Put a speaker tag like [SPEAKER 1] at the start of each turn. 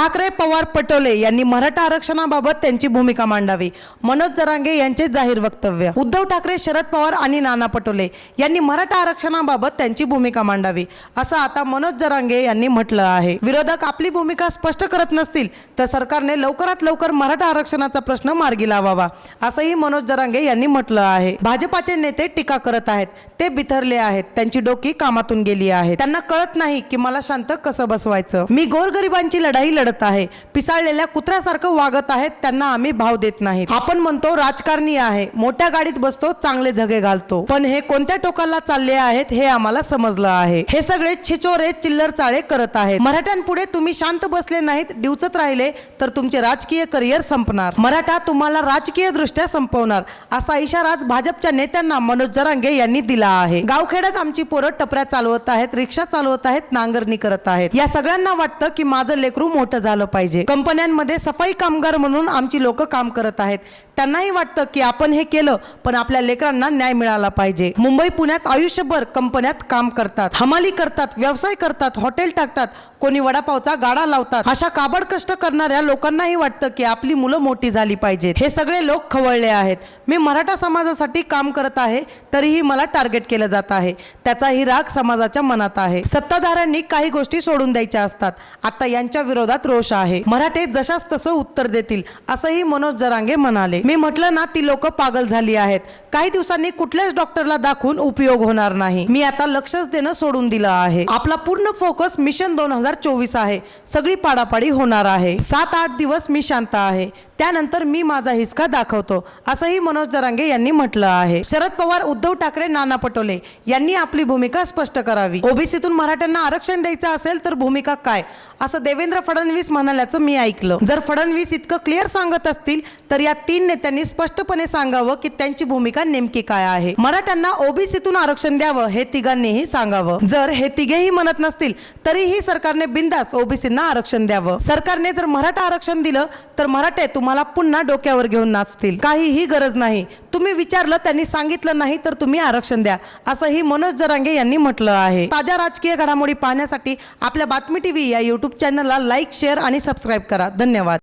[SPEAKER 1] ठाकरे पवार पटोले यांनी मराठा आरक्षणाबाबत त्यांची भूमिका मांडावी. मनोज जरांगे यांचे जाहीर वक्तव्य. उद्धव ठाकरे शरद पवार आणि नाना पटोले यांनी मराठा आरक्षणाबाबत त्यांची भूमिका मांडावी असं आता मनोज जरांगे यांनी म्हटलं आहे. विरोधक आपली भूमिका स्पष्ट करत नसतील तर सरकारने लवकरात लवकर मराठा आरक्षणाचा प्रश्न मार्गी लावावा असंही मनोज जरांगे यांनी म्हटलं आहे. भाजपाचे नेते टीका करत आहेत ते बिथरले आहेत त्यांची डोकी कामातून गेली आहे त्यांना कळत नाही की मला शांत कसं बसवायचं. मी गोरगरिबांची लढाई लढत आहे. पिसाळलेल्या कुत्र्यासारखं वागत आहेत त्यांना आम्ही भाव देत नाही. आपण म्हणतो राजकारणी आहे. मोठ्या गाडीत बसतो चांगले झगे घालतो. पण हे कोणत्या टोकाला चालले आहेत हे आम्हाला समजलं आहे. हे सगळे छिचोरे चिल्लर चाळे करत आहेत. मराठ्यांपुढे तुम्ही शांत बसले नाहीत डिवचत राहिले तर तुमचे राजकीय करिअर संपणार. मराठा तुम्हाला राजकीय दृष्ट्या संपवणार असा इशारा आज भाजपच्या नेत्यांना मनोज जरांगे यांनी दिला आहे. गावखेड्यात आमची पोरं टपऱ्या चालवत आहेत रिक्षा चालवत आहेत नांगरणी करत आहेत. या सगळ्यांना वाटतं की माझं लेकरू मोठं झालं पाहिजे. कंपन्यांमध्ये सफाई कामगार म्हणून आमची लोक काम करत आहेत. त्यांनाही वाटतं की आपण हे केलं पण आपल्या लेकरांना न्याय मिळाला पाहिजे. मुंबई पुण्यात आयुष्यभर कंपन्यात काम करतात. हमाली करतात व्यवसाय करतात हॉटेल टाकतात कोणी वडापावचा गाडा लावतात. अशा काबड कष्ट करणाऱ्या लोकांनाही वाटतं की आपली मुलं मोठी झाली पाहिजेत. हे सगळे लोक खवळले आहेत. मी मराठा समाजासाठी काम करत आहे तरीही मला टार्गेट केलं जात आहे. त्याचाही राग समाजाच्या मनात आहे. सत्ताधाऱ्यांनी काही गोष्टी सोडून द्यायच्या असतात. आता यांच्या विरोधात आक्रोश आहे. मराठे जशास तसं उत्तर देतील असंही मनोज जरांगे म्हणाले. मी म्हटलं ना ती लोक पागल झाली आहेत. काही दिवसांनी कुठल्याच डॉक्टरला दाखवून उपयोग होणार नाही. मी आता लक्षच देणं सोडून दिलं आहे. आपला पूर्ण फोकस मिशन दोन हजार चोवीस आहे. सगळी पाडापाडी होणार आहे. सात आठ दिवस मी शांत आहे. त्यानंतर मी माझा हिसका दाखवतो असंही मनोज जरांगे यांनी म्हटलं आहे. शरद पवार उद्धव ठाकरे नाना पटोले यांनी आपली भूमिका स्पष्ट करावी. ओबीसीतून मराठ्यांना आरक्षण द्यायचं असेल तर भूमिका काय? असं देवेंद्र फडणवीस फडणवीस म्हणाल्याचं मी ऐकलं. जर फडणवीस इतकं क्लिअर सांगत असतील तर या तीन नेत्यांनी स्पष्टपणे सांगावं की त्यांची भूमिका नेमकी काय आहे. मराठ्यांना ओबीसीतून आरक्षण द्यावं हे तिघांनीही सांगावं. जर हे तिघेही म्हणत नसतील तरीही सरकारने बिंदास ओबीसींना आरक्षण द्यावं. सरकारने जर मराठा आरक्षण दिलं तर मराठे तुम्हाला पुन्हा डोक्यावर घेऊन नाचतील. काहीही गरज नाही. तुम्ही विचारलं त्यांनी सांगितलं नाही तर तुम्ही आरक्षण द्या असंही मनोज जरांगे यांनी म्हटलं आहे. ताज्या राजकीय घडामोडी पाहण्यासाठी आपल्या बातमी टीव्ही या युट्यूब चॅनलला लाईक शेअर आणि सबस्क्राईब करा. धन्यवाद.